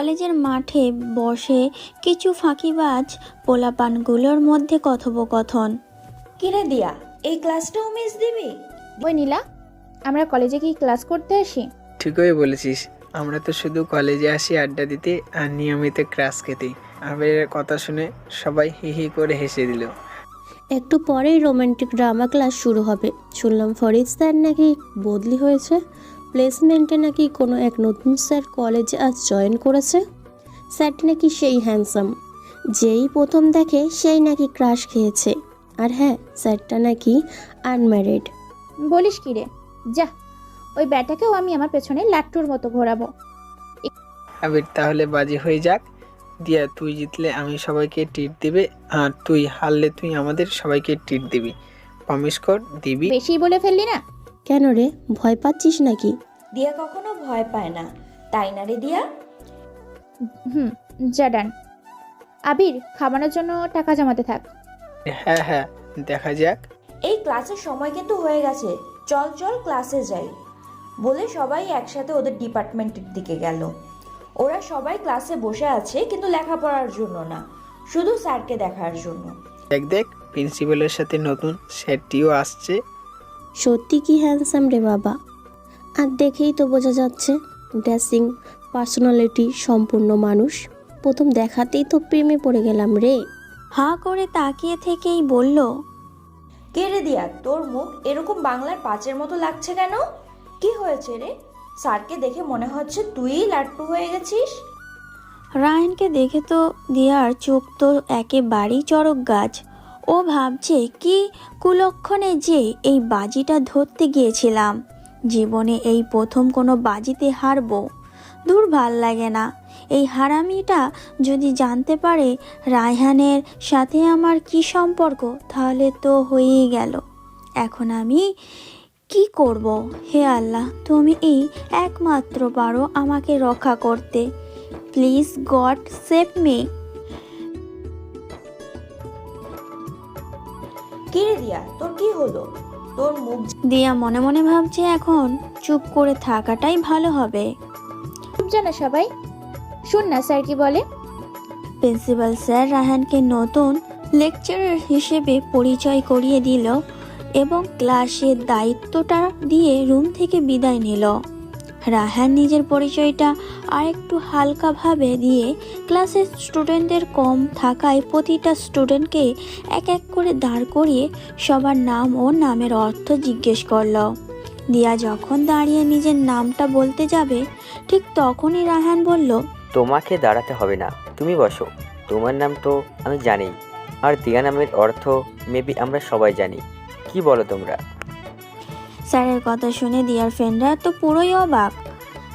কলেজের মাঠে বসে কিছু ফাঁকিবাজ পোলাপানগুলোর মধ্যে কথোপকথন। কিরে দিয়া এই ক্লাসটাও মিস দিবি? ওই নীলা আমরা কলেজে কি ক্লাস করতে আসি? ঠিকই বলেছিস আমরা তো শুধু কলেজে আসি আড্ডা দিতে আর নিয়মিত ক্লাস খেতে। আবিরের কথা শুনে সবাই হি হি করে হেসে দিল। একটু পরেই রোমান্টিক ড্রামা ক্লাস শুরু হবে। শুনলাম ফরিদ স্যার নাকি বদলি হয়েছে। প্লেসমেন্টে নাকি কোনো এক নতুন স্যার কলেজে আজ জয়েন করেছে? স্যারটি নাকি সেই হ্যান্ডসাম যেই প্রথম দেখে সেই নাকি ক্রাশ খেয়েছে। আর হ্যাঁ স্যারটা নাকি আনম্যারিড বলিস কি রে? যা ওই ব্যাটাকেও আমি আমার পেছনে লাট্টুর মতো ঘোরাবো। আবির তাহলে বাজি হয়ে যাক। দিয়া তুই জিতলে আমি সবাইকে ট্রিট দিবে আর তুই হারলে তুই আমাদের সবাইকে ট্রিট দিবি। প্রমিস কর দিবি। বেশি বলে ফেললি না? কেন রে? ভয় পাচ্ছিস নাকি? দিয়া কখনো ভয় পায় না। তাই না রে দিয়া? হুম যা ডান আবির খাবানোর জন্য টাকা জমাতে থাক। হ্যাঁ হ্যাঁ দেখা যাক। এই ক্লাসের সময় কিন্তু হয়ে গেছে। চল চল ক্লাসে যাই। বলে সবাই একসাথে ওদের ডিপার্টমেন্টের দিকে গেল। ওরা সবাই ক্লাসে বসে আছে কিন্তু লেখাপড়ার জন্য না। শুধু স্যারকে দেখার জন্য। দেখ দেখ প্রিন্সিপালের সাথে নতুন সেটটিও আসছে। সত্যি কি হ্যান্ডসাম রে বাবা? আর দেখেই তো বোঝা যাচ্ছে ড্রেসিং পার্সোনালিটি সম্পূর্ণ মানুষ। প্রথম দেখাতেই তো প্রেমে পড়ে গেলাম রে। হা করে তাকিয়ে থেকেই বলল কে রে দিয়া তোর মুখ এরকম বাংলার পাঁচের মতো লাগছে কেন? কি হয়েছে রে? স্যারকে দেখে মনে হচ্ছে তুই লাট্টু হয়ে গেছিস? রায়নকে দেখে তো দিয়ার চোখ তো একেবারেই চড়ক গাছ। ও ভাবছে কি কুলক্ষণে যে এই বাজিটা ধরতে গিয়েছিলাম। জীবনে এই প্রথম কোনো বাজিতে হারবো। দূর ভালো লাগে না। এই হারামিটা যদি জানতে পারে রায়হানের সাথে আমার কি সম্পর্ক, তাহলে তো হয়েই গেল। এখন আমি কি করব? হে আল্লাহ, তুমি এই একমাত্র পারো আমাকে রক্ষা করতে। Please God save me. কি দিয়া তোর কি হলো? তোর মুখ দিয়া মনে মনে ভাবছে এখন চুপ করে থাকাটাই ভালো হবে। খুব জানো সবাই। শুন না স্যার কি বলে? প্রিন্সিপাল স্যার রাহানকে নতুন লেকচারার হিসেবে পরিচয় করিয়ে দিল এবং ক্লাসের দায়িত্বটা দিয়ে রুম থেকে বিদায় নিল। রাহান নিজের পরিচয়টা আরেকটু হালকাভাবে দিয়ে ক্লাসের স্টুডেন্টদের কম থাকায় প্রতিটা স্টুডেন্টকে এক এক করে দাঁড় করিয়ে সবার নাম ও নামের অর্থ জিজ্ঞেস করল। দিয়া যখন দাঁড়িয়ে নিজের নামটা বলতে যাবে, ঠিক তখনই রাহান বলল, তোমাকে দাঁড়াতে হবে না, তুমি বসো। তোমার নাম তো আমি জানি, আর দিয়া নামের অর্থ মেবি আমরা সবাই জানি। কি বলো তোমরা? স্যারের কথা শুনে দিয়ার ফ্রেন্ডরা তো পুরোই অবাক।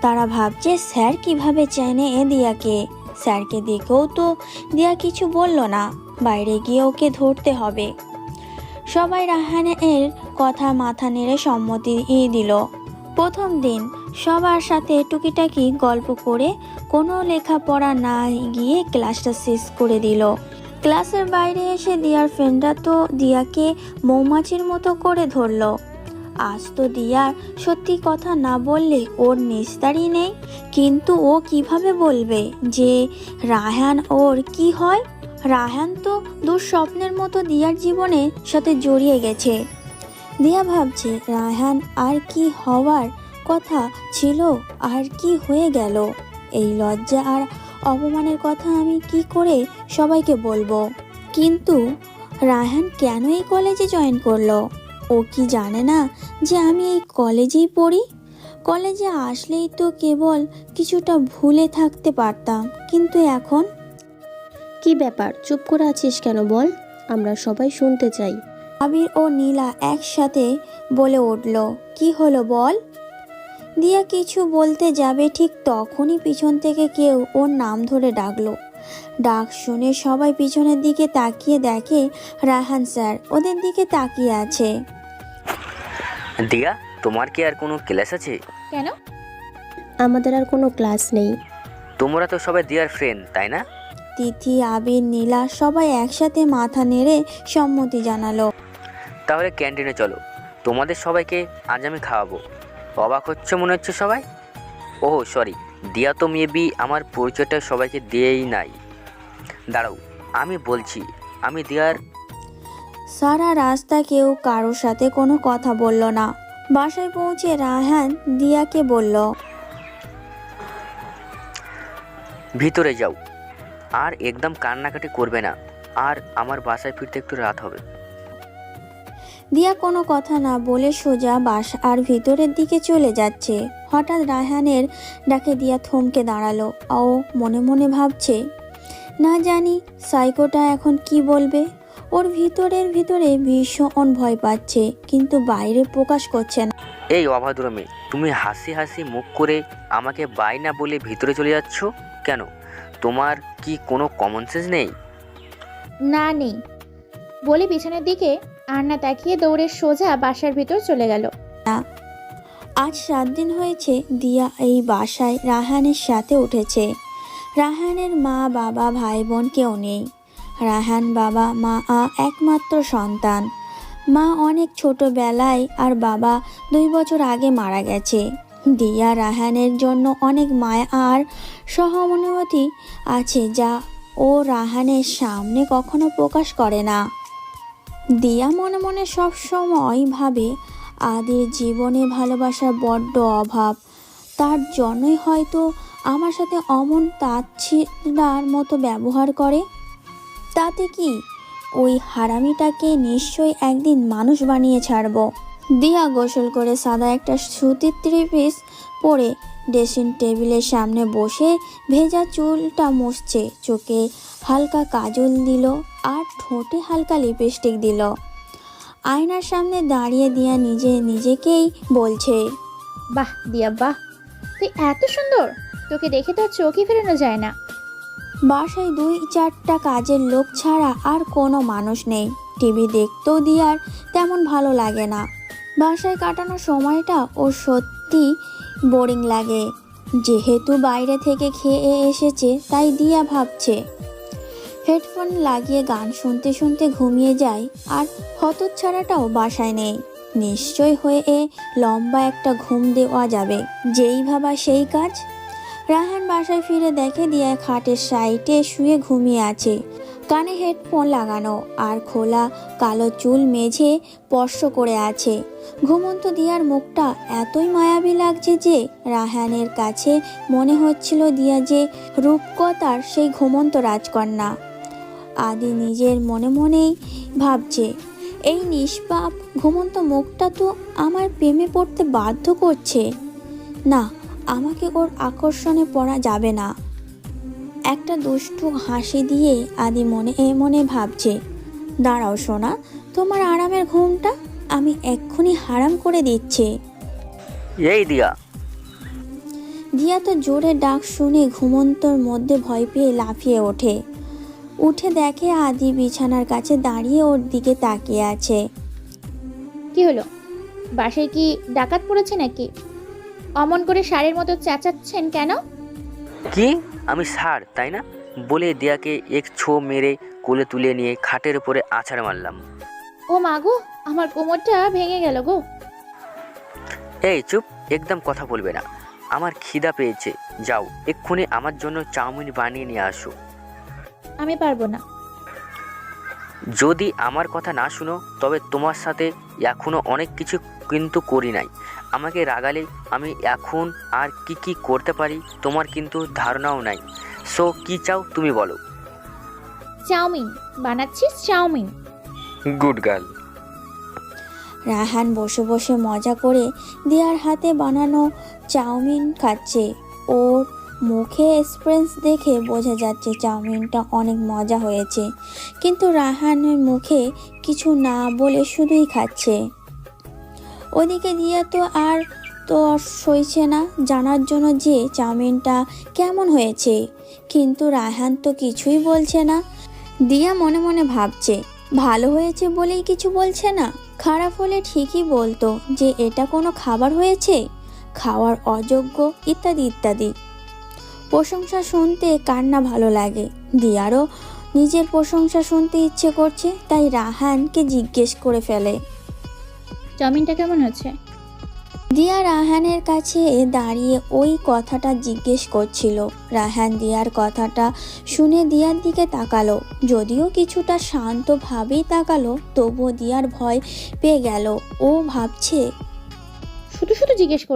তারা ভাবছে, স্যার কীভাবে চেনে এ দিয়াকে? স্যারকে দেখেও তো দিয়া কিছু বলল না। বাইরে গিয়ে ওকে ধরতে হবে। সবাই রাহানের কথা মাথা নেড়ে সম্মতি দিল। প্রথম দিন সবার সাথে টুকিটাকি গল্প করে কোনো লেখাপড়া না গিয়ে ক্লাসটা শেষ করে দিল। ক্লাসের বাইরে এসে দিয়ার ফ্রেন্ডরা তো দিয়াকে মৌমাছির মতো করে ধরলো। আজ তো দিয়ার সত্যি কথা না বললে ওর নিস্তারই নেই। কিন্তু ও কীভাবে বলবে যে রায়হান ওর কি হয়? রায়হান তো দুঃস্বপ্নের মতো দিয়ার জীবনের সাথে জড়িয়ে গেছে। দিয়া ভাবছে রায়হান আর কি হওয়ার কথা ছিল আর কি হয়ে গেল। এই লজ্জা আর অপমানের কথা আমি কি করে সবাইকে বলব? কিন্তু রায়হান কেন এই কলেজে জয়েন করল? ও কি জানে না যে আমি এই কলেজেই পড়ি? কলেজে আসলেই তো কেবল কিছুটা ভুলে থাকতে পারতাম কিন্তু এখন? কি ব্যাপার? চুপ করে আছিস কেন বল? আমরা সবাই শুনতে চাই। আবির ও নীলা একসাথে বলে উঠল কি হলো বল? দিয়া কিছু বলতে যাবে ঠিক তখনই পিছন থেকে কেউ ওর নাম ধরে ডাকলো। ডাক শুনে সবাই পিছনের দিকে তাকিয়ে দেখে রাহান স্যার ওদের দিকে তাকিয়ে আছে। দিয়া তোমার কি আর কোনো ক্লাস আছে? কেন? আমাদের আর কোনো ক্লাস নেই। তোমরা তো সবাই দিয়ার ফ্রেন্ড তাই না? তিথি আবির নীলা সবাই একসাথে মাথা নেড়ে সম্মতি জানালো। তাহলে ক্যান্টিনে চলো। তোমাদের সবাইকে আজ আমি খাওয়াবো। অবাক হচ্ছে মনে হচ্ছে সবাই? ওহ সরি দিয়া তো মেবি আমার পরিচয়টা সবাইকে দিয়েই নাই। দাঁড়াও আমি বলছি আমি দিয়ার সারা রাস্তা কেউ কারোর সাথে কোনো কথা বলল না। বাসায় পৌঁছে রায়হান দিয়াকে বলল ভিতরে যাও। আর একদম কান্নাকাটি করবে না। আর আমার বাসায় ফিরতে একটু রাত হবে। দিয়া কোনো কথা না বলে সোজা বাস আর ভিতরের দিকে চলে যাচ্ছে। হঠাৎ রায়হানের ডাকে দিয়া থমকে দাঁড়াল। ও মনে মনে ভাবছে না জানি সাইকোটা এখন কি বলবে? ওর ভিতরের ভিতরে ভীষণ ভয় পাচ্ছে কিন্তু বাইরে প্রকাশ করছে না। এই অভাদ্র মেয়ে তুমি হাসি হাসি মুখ করে আমাকে বাই না বলে ভিতরে চলে যাচ্ছ? কেন? তোমার কি কোনো কমন সেন্স নেই? না নেই। বলে পিছনের দিকে আর না তাকিয়ে দৌড়ে সোজা বাসার ভিতর চলে গেল। আজ সাত দিন হয়েছে দিয়া এই বাসায় রাহানের সাথে উঠেছে। রাহানের মা বাবা ভাই বোন কেউ নেই। রাহান, বাবা, মা একমাত্র সন্তান। মা অনেক ছোটবেলায় আর বাবা দুই বছর আগে মারা গেছে। দিয়া রাহানের জন্য অনেক মায়া আর সহানুভূতি আছে যা ও রাহানের সামনে কখনো প্রকাশ করে না। দিয়া মনে মনে সব সময় ভাবে, আদির জীবনে ভালোবাসার বড্ড অভাব। তার জন্যই হয়তো আমার সাথে অমন তাচ্ছিলার মতো ব্যবহার করে। তাতে কি? ওই হারামিটাকে নিশ্চয়ই একদিন মানুষ বানিয়ে ছাড়ব। দিয়া গোসল করে সাদা একটা সুতির থ্রি পিস পরে ড্রেসিং টেবিলের সামনে বসে ভেজা চুলটা মুছছে, চোখে হালকা কাজল দিল আর ঠোঁটে হালকা লিপস্টিক দিল। আয়নার সামনে দাঁড়িয়ে দিয়া নিজে নিজেকেই বলছে, বাহ, দিয়া, বাহ, তুই এত সুন্দর! তোকে দেখে তো চোখই ফেরানো যায় না। বাসায় দুই চারটা কাজের লোক ছাড়া আর কোনো মানুষ নেই। টিভি দেখতেও দিয়ার তেমন ভালো লাগে না। বাসায় কাটানো সময়টা ওর সত্যি বোরিং লাগে। যেহেতু বাইরে থেকে খেয়ে এসেছে, তাই দিয়া ভাবছে। হেডফোন লাগিয়ে গান শুনতে শুনতে ঘুমিয়ে যায়, আর হতচ্ছাড়াটাও বাসায় নেই। নিশ্চয় হয়ে এ লম্বা একটা ঘুম দেওয়া যাবে। যেই ভাবা সেই কাজ রাহান বাসায় ফিরে দেখে দিয়া খাটের সাইটে শুয়ে ঘুমিয়ে আছে। কানে হেডফোন লাগানো আর খোলা কালো চুল মেঝে স্পর্শ করে আছে। ঘুমন্ত দিয়ার মুখটা এতই মায়াবী লাগছে যে রাহানের কাছে মনে হচ্ছিল দিয়া যে রূপকথার সেই ঘুমন্ত রাজকন্যা। আদি নিজের মনে মনেই ভাবছে, এই নিষ্পাপ ঘুমন্ত মুখটা তো আমার প্রেমে পড়তে বাধ্য করছে। না আমাকে ওর আকর্ষণে পড়া যাবে না। একটা দুষ্টু হাসি দিয়ে আদি মনে এ মনে ভাবছে দাঁড়াও সোনা তোমার আরামের ঘুমটা আমি এক্ষুনি হারাম করে দিচ্ছি। এই দিয়া। দিয়া তো জোরে ডাক শুনে ঘুমন্তর মধ্যে ভয় পেয়ে লাফিয়ে ওঠে। উঠে দেখে আদি বিছানার কাছে দাঁড়িয়ে ওর দিকে তাকিয়ে আছে। কি হলো? বাসায় কি ডাকাত পড়েছে নাকি? অমন করে সারের মতো চেঁচাচ্ছেন কেন? কি? আমি সার তাই না? বলে দিয়াকে এক ছো মেরে কোলে তুলে নিয়ে খাটের উপরে আছাড় মারলাম। ও মাগো আমার কোমরটা ভেঙে গেল গো। এই চুপ একদম কথা বলবে না। আমার খিদা পেয়েছে। যাও এক্ষুনি আমার জন্য চাউমিন বানিয়ে নিয়ে আসো। আমি পারব না। যদি আমার কথা না শুনো তবে তোমার সাথে এখনও অনেক কিছু কিন্তু করি নাই। আমাকে রাগালে আমি এখন আর কি কি করতে পারি তোমার কিন্তু ধারণাও নাই। সো কি চাও তুমি বলো? Chow mein. বানাচ্ছিস chow mein? Good girl Rahan বসে বসে মজা করে দিয়ার হাতে বানানো চাউমিন খাচ্ছে। ওর মুখে এক্সপ্রেস দেখে বোঝা যাচ্ছে চাউমিনটা অনেক মজা হয়েছে। কিন্তু রাহানের মুখে কিছু না বলে শুধুই খাচ্ছে। ওদিকে দিয়া তো আর তো সইছে না, জানার জন্য যে চাউমিনটা কেমন হয়েছে। কিন্তু রাহান তো কিছুই বলছে না। দিয়া মনে মনে ভাবছে, ভালো হয়েছে বলেই কিছু বলছে না। খারাপ হলে ঠিকই বলতো যে এটা কোনো খাবার হয়েছে? খাওয়ার অযোগ্য ইত্যাদি ইত্যাদি। প্রশংসা শুনতে কার না ভালো লাগে। দিয়ারও নিজের প্রশংসা শুনতে ইচ্ছে করছে তাই রাহানকে জিজ্ঞেস করে ফেলে। চাউমিনটা কেমন হচ্ছে? দিয়া রাহানের কাছে দাঁড়িয়ে ওই কথাটা জিজ্ঞেস করছিল। রাহান দিয়ার কথাটা শুনে দিয়ার দিকে তাকালো। যদিও কিছুটা শান্তভাবেই তাকালো তবুও দিয়ার ভয় পেয়ে গেল। ও ভাবছে শুধু শুধু জিজ্ঞেস